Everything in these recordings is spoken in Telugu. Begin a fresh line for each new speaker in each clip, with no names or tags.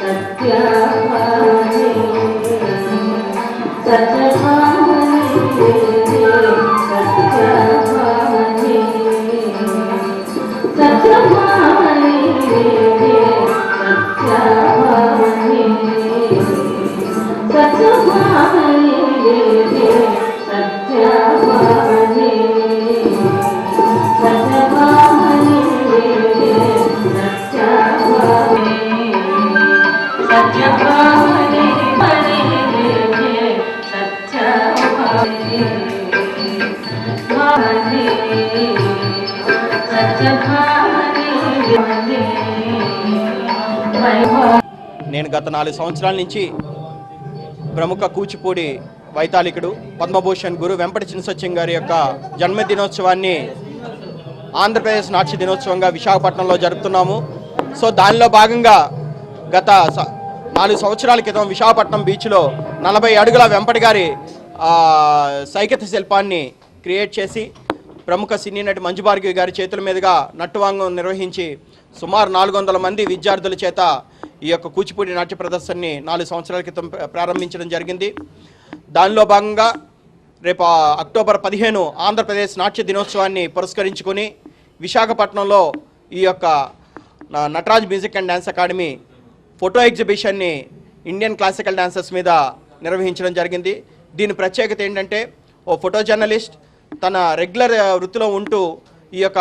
సత్య సత్య
నేను గత నాలుగు సంవత్సరాల నుంచి ప్రముఖ కూచిపూడి వైతాళికుడు పద్మభూషణ్ గురు వెంపటి చినసత్యం గారి యొక్క జన్మదినోత్సవాన్ని ఆంధ్రప్రదేశ్ నాట్య దినోత్సవంగా విశాఖపట్నంలో జరుపుతున్నాము. సో దానిలో భాగంగా గత స- నాలుగు సంవత్సరాల క్రితం విశాఖపట్నం బీచ్లో నలభై అడుగుల వెంపటి గారి ఆ, సైకత శిల్పాన్ని క్రియేట్ చేసి ప్రముఖ సినీ నటి మంజు భార్గవి గారి చేతుల మీదుగా నట్టువాంగం నిర్వహించి సుమారు నాలుగు వందల మంది విద్యార్థుల చేత ఈ యొక్క కూచిపూడి నాట్య ప్రదర్శనని నాలుగు సంవత్సరాల క్రితం ప్రారంభించడం జరిగింది. దానిలో భాగంగా రేపు అక్టోబర్ పదిహేను ఆంధ్రప్రదేశ్ నాట్య దినోత్సవాన్ని పురస్కరించుకొని విశాఖపట్నంలో ఈ యొక్క న- Nataraj music and dance academy photo ఎగ్జిబిషన్ని Indian classical dancers మీద నిర్వహించడం జరిగింది. దీని ప్రత్యేకత ఏంటంటే ఓ ఫోటో జర్నలిస్ట్ తన రెగ్యులర్ వృత్తిలో ఉంటూ ఈ యొక్క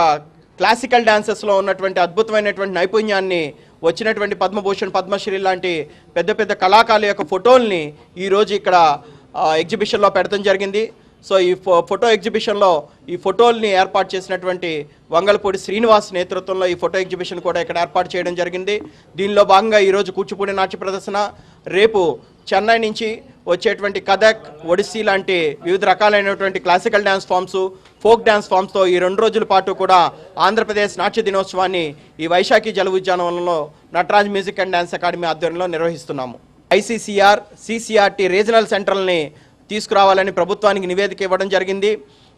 క్లాసికల్ డాన్సెస్లో ఉన్నటువంటి అద్భుతమైనటువంటి నైపుణ్యాన్ని వచ్చినటువంటి పద్మభూషణ్ పద్మశ్రీ లాంటి పెద్ద పెద్ద కళాకారుల యొక్క ఫోటోల్ని ఈరోజు ఇక్కడ ఎగ్జిబిషన్లో పెడతం జరిగింది. సో ఈ ఫో ఫోటో ఎగ్జిబిషన్లో ఈ ఫోటోల్ని ఏర్పాటు చేసినటువంటి వంగలపూడి శ్రీనివాస్ నేతృత్వంలో ఈ ఫోటో ఎగ్జిబిషన్ కూడా ఇక్కడ ఏర్పాటు చేయడం జరిగింది. దీనిలో భాగంగా ఈరోజు కూచిపూడి నాట్య ప్రదర్శన. రేపు చెన్నై నుంచి వచ్చేటువంటి కథక్ ఒడిస్సీ లాంటి వివిధ రకాలైనటువంటి classical dance forms folk dance ఫామ్స్తో ఈ రెండు రోజుల పాటు కూడా ఆంధ్రప్రదేశ్ నాట్య దినోత్సవాన్ని ఈ వైశాఖి జల ఉద్యానవనంలో Nataraj music and dance academy ఆధ్వర్యంలో నిర్వహిస్తున్నాము. ఐసీసీఆర్ సిసిఆర్టీ రీజనల్ సెంటర్లని తీసుకురావాలని ప్రభుత్వానికి నివేదిక ఇవ్వడం జరిగింది.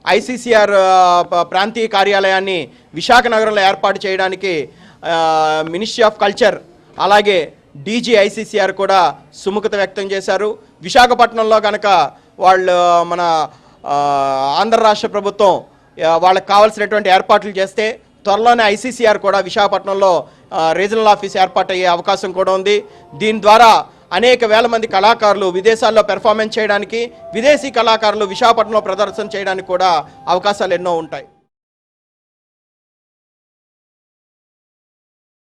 ఐసీసీఆర్ ప్రాంతీయ కార్యాలయాన్ని విశాఖ నగరంలో ఏర్పాటు చేయడానికి మినిస్ట్రీ ఆఫ్ కల్చర్ అలాగే డీజీ ఐసీసీఆర్ కూడా సుముఖత వ్యక్తం చేశారు. విశాఖపట్నంలో కనుక వాళ్ళు మన ఆంధ్ర రాష్ట్ర ప్రభుత్వం వాళ్ళకి కావాల్సినటువంటి ఏర్పాట్లు చేస్తే త్వరలోనే ఐసీసీఆర్ కూడా విశాఖపట్నంలో రీజనల్ ఆఫీస్ ఏర్పాటు అయ్యే అవకాశం కూడా ఉంది. దీని ద్వారా అనేక వేల మంది కళాకారులు విదేశాల్లో పెర్ఫార్మెన్స్ చేయడానికి విదేశీ కళాకారులు విశాఖపట్నంలో ప్రదర్శన చేయడానికి కూడా అవకాశాలు ఎన్నో ఉంటాయి.